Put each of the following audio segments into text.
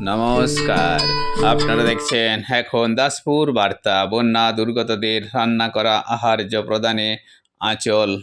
নমস্কার। আপনারা দেখছেন এখন দাসপুর বার্তা। বন্যা দুর্গতদের রান্না করা আহার্য প্রদানে আঁচল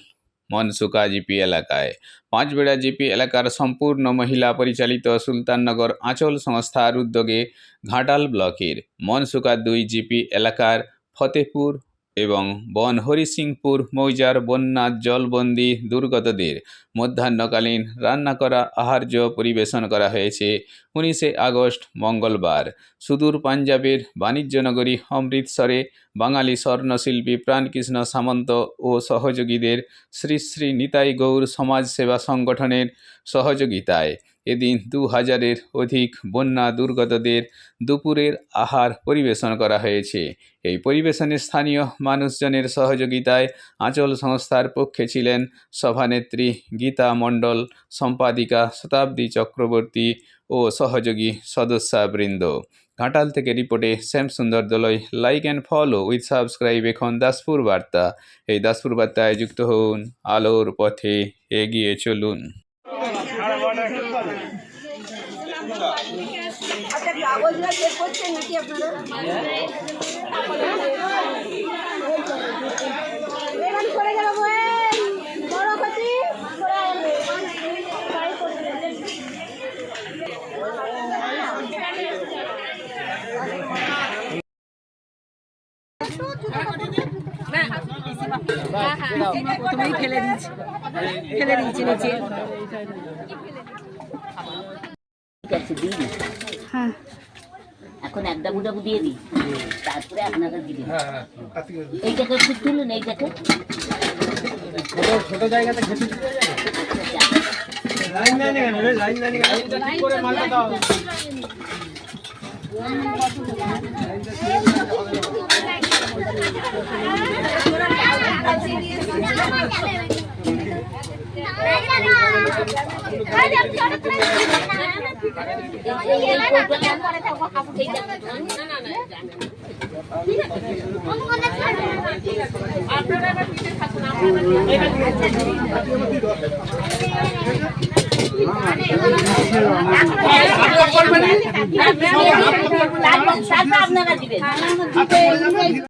মনসুকা জিপি এলাকায়। পাঁচবেড়া জিপি এলাকার সম্পূর্ণ মহিলা পরিচালিত সুলতাননগর আঁচল সংস্থার উদ্যোগে ঘাটাল ব্লকের মনসুকা দুই জিপি এলাকার ফতেপুর এবং বন হরিসিংপুর মৌজার বন্যা, জলবন্দি, দুর্গতদের মধ্যাহ্নকালীন রান্না করা, আহার্য পরিবেশন করা হয়েছে উনিশে আগস্ট, মঙ্গলবার। সুদূর পাঞ্জাবের বাণিজ্যনগরী অমৃতসরে বাঙালি স্বর্ণশিল্পী প্রাণকৃষ্ণ সামন্ত ও সহযোগীদের শ্রী শ্রী নিতাই গৌর সমাজসেবা সংগঠনের সহযোগিতায় এদিন দু হাজারের অধিক বন্যা দুর্গতদের দুপুরের আহার পরিবেশন করা হয়েছে। এই পরিবেশনে স্থানীয় মানুষজনের সহযোগিতায় আঁচল সংস্থার পক্ষে ছিলেন সভানেত্রী গীতা মণ্ডল, সম্পাদিকা শতাব্দী চক্রবর্তী ও সহযোগী সদস্যবৃন্দ। ঘাটাল থেকে রিপোর্টে, Shyamsundar Dalai like and follow with subscribe এখন দাসপুর বার্তা। এই দাসপুর বার্তায় যুক্ত হন আলোর পথে এগিয়ে চলুন। কাগজটা চেক করছেন নাকি আপনারা? করে গেল বড় ক্ষতি? প্রথমেই ফেলে দিয়েছি। ফেলে দিয়েছি নিচে। এখন এক ডাবু ডাবু দিয়ে দিই। তারপরে আপনারা দিবেন। এইটাকে একটু তুলুন এইটাকে ছোট জায়গাতে ঘেটে লাইন লাইন কেন? লাইন লাইন কেন? করে মালটা দাও তারপর আপনারা দিবেন।